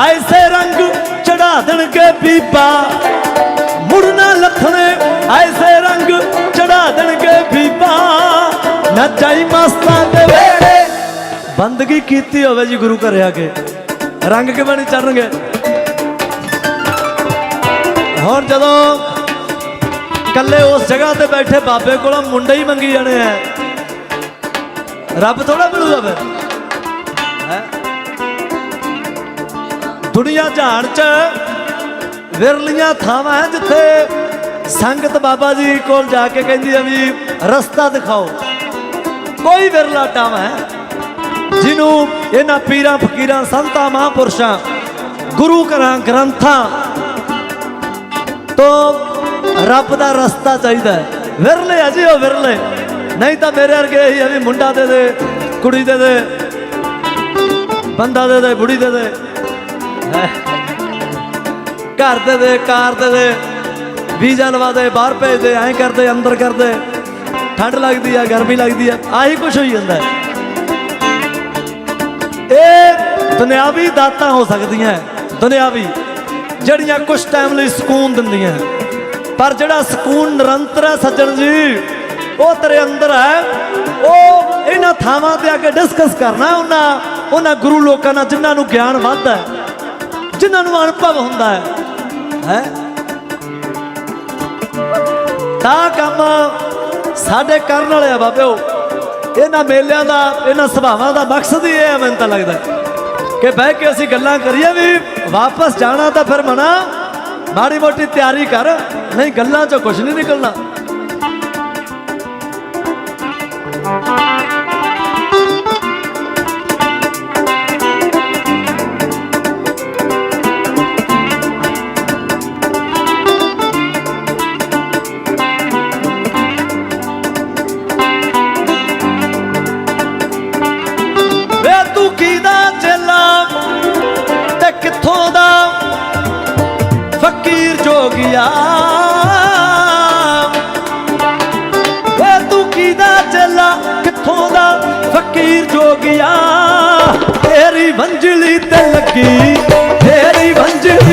ਐਸੇ ਰੰਗ ਚੜਾ ਦੇਣਗੇ ਬੀਬਾ ਮੁੜਨਾ ਲੱਥਣੇ ਐਸੇ ਰੰਗ ਚੜਾ ਦੇਣਗੇ ਬੀਬਾ ਨਾ ਮਸਤਾਂ ਦੇ ਵੇੜੇ ਬੰਦਗੀ ਕੀਤੀ ਹੋਵੇ ਜੀ ਗੁਰੂ ਘਰ ਆ ਕੇ ਰੰਗ ਕਿਵੇਂ ਨਹੀਂ ਚੜਨਗੇ ਹੁਣ ਜਦੋਂ ਕੱਲੇ ਉਸ ਜਗ੍ਹਾ ਤੇ ਬੈਠੇ ਬਾਬੇ ਕੋਲੋਂ ਮੁੰਡੇ ਹੀ ਮੰਗੀ ਜਾਣੇ ਆ ਰੱਬ ਥੋੜਾ ਮਿਲੂਗਾ ਫਿਰ ਹੈਂ? ਦੁਨੀਆ ਜਹਾਨ ਚ ਵਿਰਲੀਆਂ ਥਾਵਾਂ ਹੈ ਜਿੱਥੇ ਸੰਗਤ ਬਾਬਾ ਜੀ ਕੋਲ ਜਾ ਕੇ ਕਹਿੰਦੀ ਆ ਵੀ ਰਸਤਾ ਦਿਖਾਓ। ਕੋਈ ਵਿਰਲਾ ਟਾਵਾਂ ਹੈ। ਜਿਹਨੂੰ ਇਹਨਾਂ ਪੀਰਾਂ, ਫਕੀਰਾਂ, ਸੰਤਾਂ, ਮਹਾਂਪੁਰਸ਼ਾਂ, ਗੁਰੂ ਘਰਾਂ, ਗ੍ਰੰਥਾਂ ਤੋਂ ਰੱਬ ਦਾ ਰਸਤਾ ਚਾਹੀਦਾ ਹੈ। ਵਿਰਲੇ ਆ ਜੀ ਉਹ ਵਿਰਲੇ। ਨਹੀਂ ਤਾਂ ਮੇਰੇ ਵਰਗੇ ਇਹੀ ਆ ਵੀ ਮੁੰਡਾ ਦੇ ਦੇ, ਕੁੜੀ ਦੇ ਦੇ, ਬੰਦਾ ਦੇ ਦੇ, ਬੁੜੀ ਦੇ ਦੇ। ਘਰ ਦੇ ਦੇ, ਕਾਰ ਦੇ ਦੇ। ਵੀਜ਼ਾ ਲਵਾ ਦੇ ਬਾਹਰ ਭੇਜਦੇ, ਐਂ ਕਰਦੇ, ਅੰਦਰ ਕਰਦੇ। ਠੰਡ ਲੱਗਦੀ ਆ, ਗਰਮੀ ਲੱਗਦੀ ਆ, ਆਹੀ ਕੁਝ ਹੋਈ ਜਾਂਦਾ ਇਹ ਦੁਨਿਆਵੀ ਦਾਤਾਂ ਹੋ ਸਕਦੀਆਂ ਦੁਨਿਆਵੀ, ਜਿਹੜੀਆਂ ਕੁਝ ਟਾਈਮ ਲਈ ਸਕੂਨ ਦਿੰਦੀਆਂ ਪਰ ਜਿਹੜਾ ਸਕੂਨ ਨਿਰੰਤਰ ਹੈ ਸੱਜਣ ਜੀ, ਉਹ ਤੇਰੇ ਅੰਦਰ ਹੈ। ਉਹ ਇਹਨਾਂ ਥਾਵਾਂ ਤੇ ਆ ਕੇ ਡਿਸਕਸ ਕਰਨਾ ਉਹਨਾਂ ਉਹਨਾਂ ਗੁਰੂ ਲੋਕਾਂ ਨਾਲ ਜਿਨ੍ਹਾਂ ਨੂੰ ਗਿਆਨ ਵੱਧਦਾ ਹੈ। ਜਿਨ੍ਹਾਂ ਨੂੰ ਅਨੁਭਵ ਹੁੰਦਾ ਹੈ ਹੈ? ਤਾਂ ਕੰਮ ਸਾਡੇ ਕਰਨ ਵਾਲੇ ਆ ਬਾਬਿਓ। ਇਹਨਾਂ ਮੇਲਿਆਂ ਦਾ, ਇਹਨਾਂ ਸੁਭਾਵਾਂ ਦਾ ਮਕਸਦ ਹੀ ਇਹ ਹੈ ਮੈਨੂੰ ਤਾਂ ਲੱਗਦਾ ਕਿ ਬਹਿ ਕੇ ਅਸੀਂ ਗੱਲਾਂ ਕਰੀਏ ਵੀ ਵਾਪਸ ਜਾਣਾ ਤਾਂ ਫਿਰ ਮਨਾ, ਮਾੜੀ ਮੋਟੀ ਤਿਆਰੀ ਕਰ, ਨਹੀਂ ਗੱਲਾਂ 'ਚੋਂ ਕੁਝ ਨਹੀਂ ਨਿਕਲਣਾ। ਫਕੀਰ ਜੋਗਿਆ ਵੇ ਤੂੰ ਕਿਹਦਾ ਚੇਲਾ? ਕਿੱਥੋਂ ਦਾ? ਫਕੀਰ ਜੋਗਿਆ। ਤੇਰੀ ਵੰਜਲੀ ਤੇ ਲੱਗੀ। ਤੇਰੀ ਵੰਜਲੀ